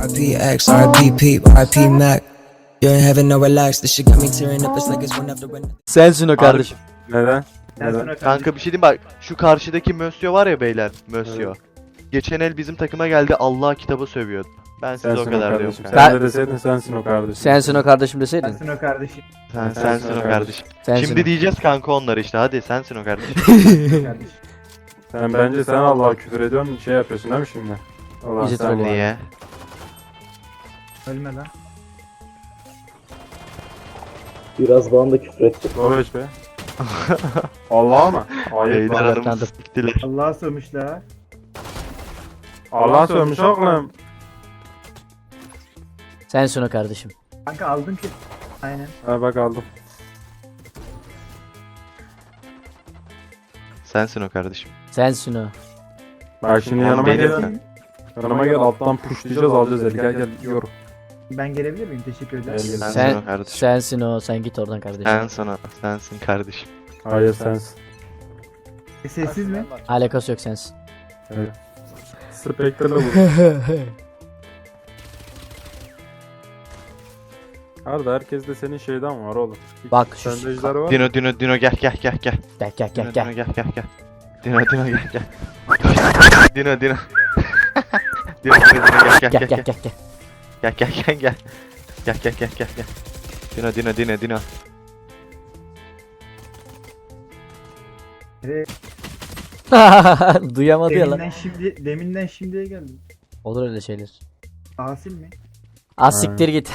RP X, RP Mac. You're in heaven, no relax. This shit got me tearing up. It's like it's one after one. Sensin o kardeşim. Neden? Neden? Kanka bir şey diyeyim bak. Şu karşıdaki Mösyö var ya beyler. Mösyö. Geçen el bizim takıma geldi Allah kitabı sövüyordu. Ben size Sensin o kadar diyorum kardeşim. kanka. Sen de deseydin sensin o kardeşim. Sensin o kardeşim deseydin. Sensin o kardeşim. Sen, Sensin sensin o o kardeşim. Sensin Şimdi o. diyeceğiz kanka onları işte hadi sensin o kardeşim. kardeşim. Sen bence sen Allah'a küfür ediyorsun şey yapıyorsun değil mi şimdi? Allah Bizi sen trollüyor. Niye? Ölme lan. Biraz bana da küfür. Doğru hiç be. Allah'a mı? Ayıp Beyler aramızı kanka. siktiler. Allah'a sövmüşler ha. Allah sövmüş oğlum. Sensin o kardeşim. Kanka aldım ki. Aynen. Ha bak aldım. Sensin o kardeşim. Sensin o. Bak şimdi yanıma gel. Yanıma gel alttan pushlayacağız alacağız eli. Gel gel yor. Ben gelebilir miyim? Teşekkür ederim. Sensin Sen kardeşim. sensin o. Sen git oradan kardeşim. Sensin o. Sensin kardeşim. Hayır sensin. E, sessiz mi? Alakası yok sensin. Evet. Spectre'lı bu. Arda herkeste senin şeyden var oğlum. Hiç Bak şu- var. Dino Dino Dino gel gel gel gel. Gel gel Dino gel Dino gel. gel gel gel. Dino Dino gel gel. Dino Dino. Dino Dino Dino gel Gel gel gel gel gel gel. gel gel gel gel. Gel gel gel. Dino Dino Dino Dino. Nereye? Duyamadı ya lan. Deminden şimdi, deminden şimdiye geldim. Olur öyle şeyler. Asil mi? Az siktir git.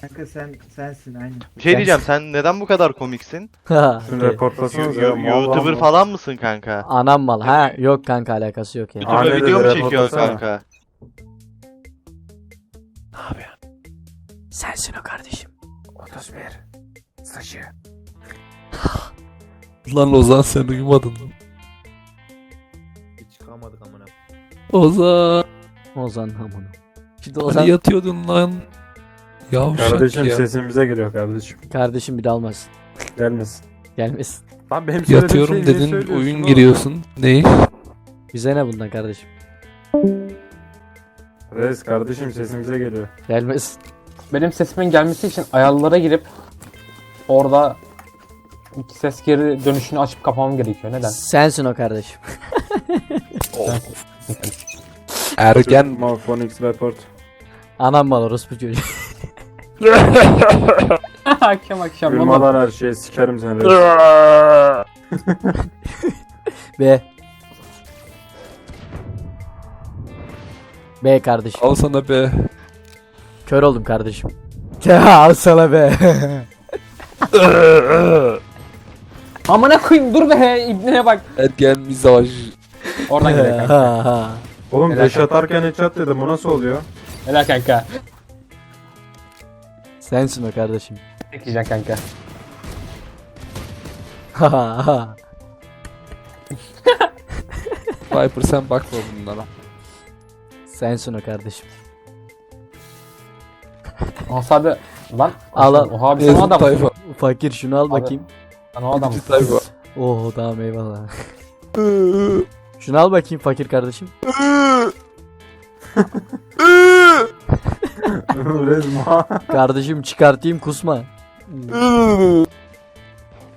Kanka sen sensin aynen. Bir şey diyeceğim sen neden bu kadar komiksin? Şunu reportlasanız ya. Yo- YouTuber falan mısın kanka? Anam mal. Ha yok kanka alakası yok ya. YouTube'da Annede video mu çekiyorsun kanka? Sensin o kardeşim. 31. Saçı. Lan Ozan sen uyumadın mı? Hiç çıkamadık amına. Ozan. Ozan hamunu. Şimdi Hani Ozan yatıyordun lan. Yavşak Kardeşim ya. sesin bize geliyor kardeşim. kardeşim bir de almasın. Gelmesin. Gelmesin. Lan benim Yatıyorum dedin oyun oğlum? giriyorsun. Ne? Bize ne bundan kardeşim? Reis kardeşim sesin bize geliyor. Gelmesin. Benim sesimin gelmesi için ayarlara girip orada ses geri dönüşünü açıp kapamam gerekiyor. Neden? Sensin o kardeşim. Ergen. Morphonics report. Anam mal orospu çocuğu. akşam akşam baba. Her şeyi sikerim seni. B. B kardeşim. Al sana be. Kör oldum kardeşim. Al sana be. Amına koyayım dur be ibneye bak. Ergen mizaj. Oradan gidelim kanka. Ha, ha. Oğlum Helal deş atarken headshot dedim bu nasıl oluyor? Helal kanka. Sensin o kardeşim. Bekleyeceksin kanka. Ha, ha, ha. Viper sen bakma bunlara. Sensin o kardeşim. Asade lan. Al, al. Oha abi sen o adam. tayfa. Fakir şunu al Abi. bakayım. Sen o adam. Tayfa. Oo tamam eyvallah. şunu al bakayım fakir kardeşim. Kardeşim çıkartayım kusma.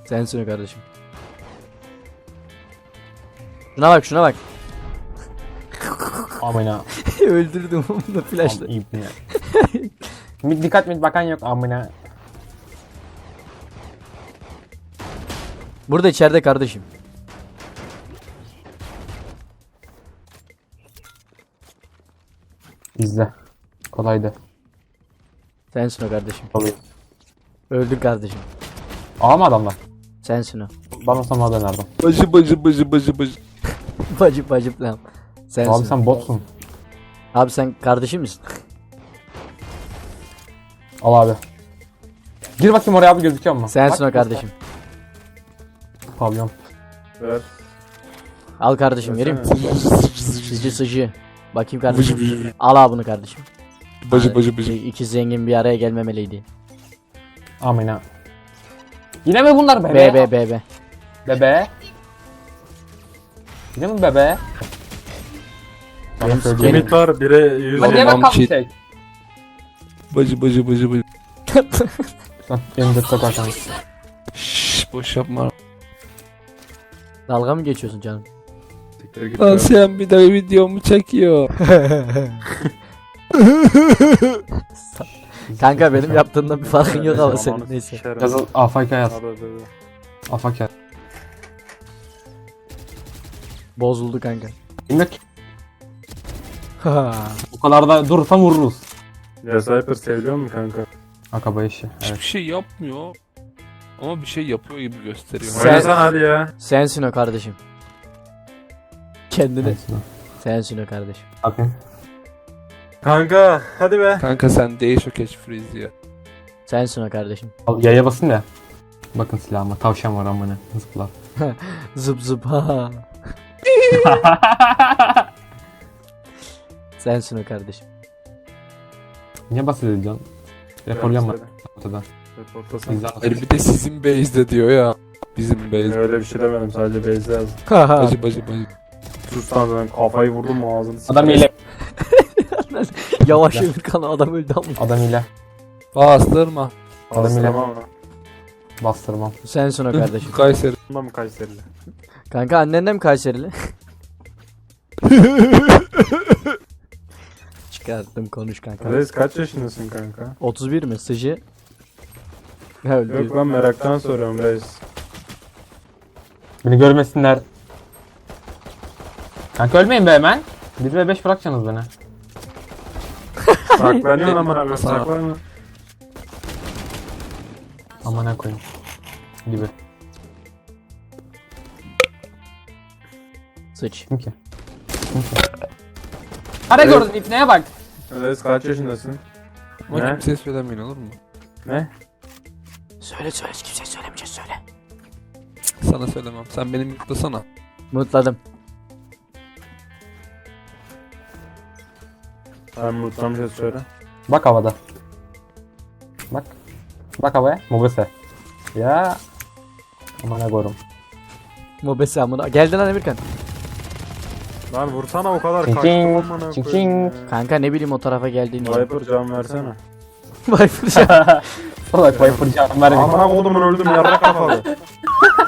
Sensin kardeşim. Şuna bak şuna bak. Amına. Öldürdüm onu da flashla. İbne. Mid dikkat mid bakan yok amına. Burada içeride kardeşim. İzle. Kolaydı. Sensin o kardeşim. Kolay. Öldün kardeşim. Ağa mı adamlar? Sensin o. Bana sana dönerdim. Bacı bacı bacı bacı bacı. Bacıp bacıp lan. Sensin. Abi sen botsun. Abi sen kardeşim misin? Al abi. Gir bakayım oraya abi gözüküyor mu? Sensin Bak, o kardeşim. Pavyon. Ver. Al kardeşim vereyim. Sıcı sıcı. Bakayım kardeşim. Al abi bunu kardeşim. Bacı bacı bacı. İki, zengin bir araya gelmemeliydi. Amına. Yine mi bunlar bebe? B B B B. Bebe. Yine mi bebe? Söyleyelim. Limit var 1'e 100 Hadi hemen kalk şey. Bacı bacı bacı bacı. Lan benim de. Şşş boş yapma. Dalga mı geçiyorsun canım? Siktir git Lan ya. sen bir de videomu çekiyor. Kanka benim yaptığımda bir farkın yok ama senin Zamanı neyse. sikerim. Yazıl AFK yaz. AFK yaz. Bozuldu kanka. Bilmek. Bu kadar da durursam vururuz. Ya Sniper seviliyor mu kanka? Akaba işi. Evet. Hiçbir şey yapmıyor. Ama bir şey yapıyor gibi gösteriyor. Sen- Oynasana hadi ya. Sensin o kardeşim. Kendini. Neyse. Sensin o kardeşim. Bakın. Kanka hadi be. Kanka sen değiş o catch freeze ya. Sensin o kardeşim. Al, Yaya basın da. Bakın silahıma tavşan var amına. Zıplar. Zıp zıp ha. Sensin o kardeşim. Niye Söyle. ben ortadan. Reportasın. İzle. Hayır bir de sizin base'de diyor ya. Bizim base'de. Öyle bir şey demedim sadece Beyza yazdım. Bacı bacı bacı. Sus lan ben kafayı vurdum ağzını Adam sikerim. ile. Yavaş Emirkan adam öldü ama. Adam ile. Bastırma. Adam ile. Tamam mı? Bastırmam. Sensin o kardeşim. Kayseri. Bunda mı Kayserili? Kanka annen de mi Kayserili? Çıkarttım konuş kanka. Reis kaç yaşındasın kanka? 31 mi? Sıcı. Ne öldü? Yok ben meraktan soruyorum reis. Beni görmesinler. Kanka ölmeyin be hemen. 1 ve 5 bırakacaksınız beni. Saklanıyorsun amına koyayım Sana. saklanma. Amına koyayım. Gibi. Sıç. Kim ki? Kim ki? Ara Evet. gördün ipneye bak. Reis kaç yaşındasın? Ama Ne? kimseye söylemeyin olur mu? Ne? Söyle söyle kimseye söylemeyeceğiz söyle. Sana söylemem. Sen beni mutlasana. Mutladım. Ben mutlam şey söyle. Bak havada. Bak. Bak havaya. Mobese. Ya. Amına koyayım. Mobese amına. Geldin lan Emirkan. Lan vursana o kadar kaçtım çing, amına çing koyayım çing. ya. Kanka ne bileyim o tarafa geldiğini. Viper can versene. Viper. Salak Viper can verme. Amına kodumun öldüm yarra kafalı.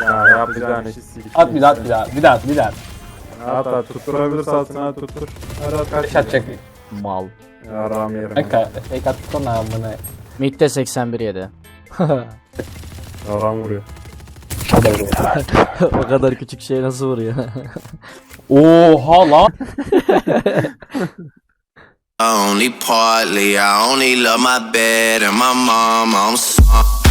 ya yapacağın işi siktir. At bir daha at bir daha. Bir daha at bir daha. at. At at tutturabilirse atsın hadi tuttur. Hadi at kaç. Beş atacak. Mal. Ya ram yerim. Kanka fake atsana amına. Mid'de 81 yedi. Ya ram vuruyor o kadar küçük şey nasıl vuruyor? Oha lan. only partly, I only love my bed and my mom. I'm sorry.